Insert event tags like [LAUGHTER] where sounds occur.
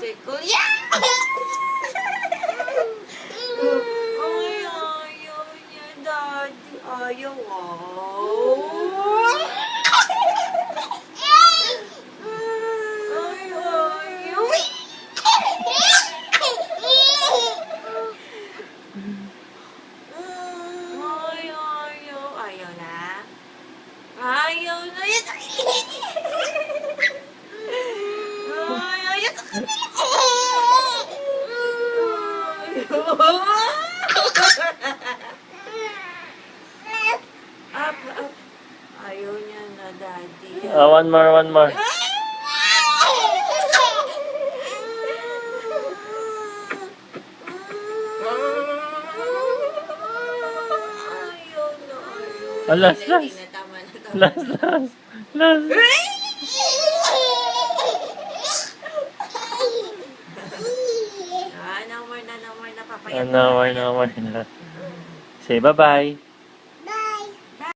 tickle. Yeah! ay, ayaw niya, daddy. Ayaw, oh. Ay, ayaw. Ay, ayaw. Ayaw na. Ayaw na. Ayaw na. Up, [LAUGHS] up. Ayaw niya na, daddy. Ah, one more, one more. Ayaw na, ayaw. Ah, last, more, no more. Say bye-bye.